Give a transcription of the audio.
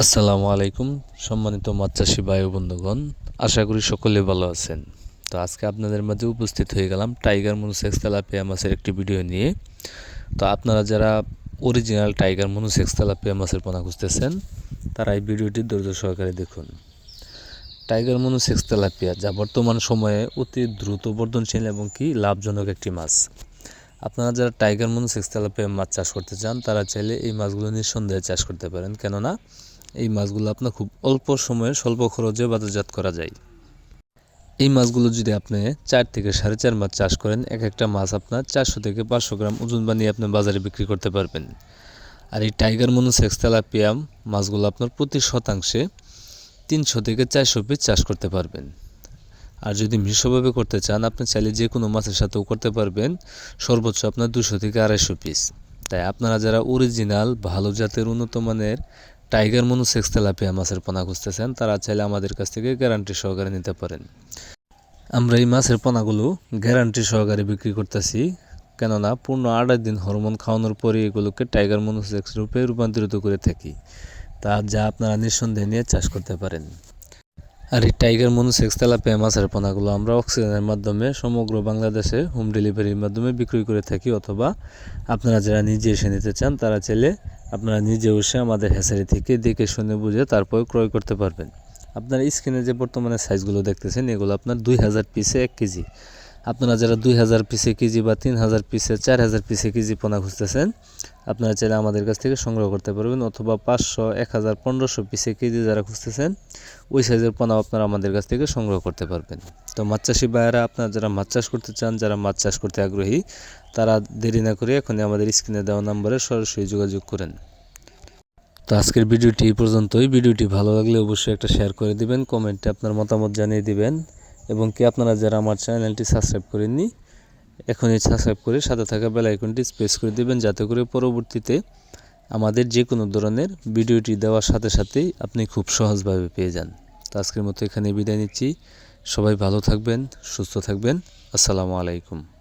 আসসালামু আলাইকুম, সম্মানিত মাছ চাষি ভাই ও বন্ধুগণ। আশা করি সকলে ভালো আছেন। তো আজকে আপনাদের মাঝে উপস্থিত হয়ে গেলাম টাইগার মনুসেক্স তেলাপিয়া মাছের একটি ভিডিও নিয়ে। তো আপনারা যারা অরিজিনাল টাইগার মনুসেক্স তেলাপিয়া মাছের পোনা খুঁজতেছেন, তারা এই ভিডিওটি ধৈর্য সহকারে দেখুন। টাইগার মনুসেক্স তেলাপিয়া যা বর্তমান সময়ে অতি দ্রুত বর্ধনশীল এবং কি লাভজনক একটি মাছ। আপনারা যারা টাইগার মনুসেক্স তেলাপিয়া মাছ চাষ করতে চান, তারা চাইলে এই মাছগুলো নিঃসন্দেহে চাষ করতে পারেন। কেননা এই মাছগুলো আপনার খুব অল্প সময়ে স্বল্প খরচে বাজারজাত করা যায়। এই মাছগুলো যদি আপনি চার থেকে সাড়ে চার মাস চাষ করেন এক একটা মাছ আপনার চারশো থেকে পাঁচশো গ্রাম ওজন বানিয়ে আপনি বাজারে বিক্রি করতে পারবেন। আর এই টাইগার মনুসেক্স তেলাপিয়াম মাছগুলো আপনার প্রতি শতাংশে তিনশো থেকে চারশো পিস চাষ করতে পারবেন। আর যদি মিশ্রভাবে করতে চান, আপনি চাইলে যে কোনো মাছের সাথেও করতে পারবেন। সর্বোচ্চ আপনার দুশো থেকে আড়াইশো পিস। তাই আপনারা যারা অরিজিনাল ভালো জাতের, উন্নত মানের টাইগার মনুসেক্স তেলাপিয়া মাছের পোনা খুঁজতেছেন, তারা চাইলে আমাদের কাছ থেকে গ্যারান্টি সহকারে নিতে পারেন। আমরা এই মাছের পোনাগুলো গ্যারান্টি সহকারে বিক্রি করতেছি, কেননা পূর্ণ আড়াই দিন হরমোন খাওয়ানোর পরে এগুলোকে টাইগার মনুসেক্স রূপে রূপান্তরিত করে থাকি। তা যা আপনারা নিঃসন্দেহে নিয়ে চাষ করতে পারেন। আর এই টাইগার মনুসেক্স তেলাপিয়া মাছের পোনাগুলো আমরা অক্সিজেনের মাধ্যমে সমগ্র বাংলাদেশে হোম ডেলিভারির মাধ্যমে বিক্রি করে থাকি অথবা আপনারা যারা নিজে এসে নিতে চান, তারা চাইলে আপনারা নিজে এসে আমাদের হেসারি থেকে দেখে শুনে বুঝে তারপর ক্রয় করতে পারবেন। আপনার স্ক্রিনে যে বর্তমানে সাইজগুলো দেখতেছেন, এগুলো আপনার দুই হাজার পিসে এক কেজি। আপনারা যারা দুই হাজার পিসে কেজি বা তিন হাজার পিসে, চার হাজার পিসে কেজি পোনা খুঁজতেছেন, আপনারা চাইলে আমাদের কাছ থেকে সংগ্রহ করতে পারবেন অথবা পাঁচশো, এক হাজার, পনেরোশো পিসে কেজি যারা খুঁজতেছেন, ওই সাইজের পোনা আপনারা আমাদের কাছ থেকে সংগ্রহ করতে পারবেন। তো মাছ চাষি ভাইয়েরা, আপনারা যারা মাছ চাষ করতে চান, যারা মাছ চাষ করতে আগ্রহী, তারা দেরি না করে এখনই আমাদের স্ক্রিনে দেওয়া নাম্বারে সরাসরি যোগাযোগ করেন। তো আজকের ভিডিওটি এই পর্যন্তই। ভিডিওটি ভালো লাগলে অবশ্যই একটা শেয়ার করে দিবেন, কমেন্টে আপনার মতামত জানিয়ে দিবেন। এবং কি আপনারা যারা আমার চ্যানেলটি সাবস্ক্রাইব করেননি, এখনই সাবস্ক্রাইব করে সাথে থাকা বেল আইকনটি স্পেস করে দিবেন যাতে করে পরবর্তীতে আমাদের যে কোনো ধরনের ভিডিওটি দেওয়ার সাথে সাথেই আপনি খুব সহজভাবে পেয়ে যান। তো আজকের মতো এখানে বিদায় নিচ্ছি। সবাই ভালো থাকবেন, সুস্থ থাকবেন। আসসালামু আলাইকুম।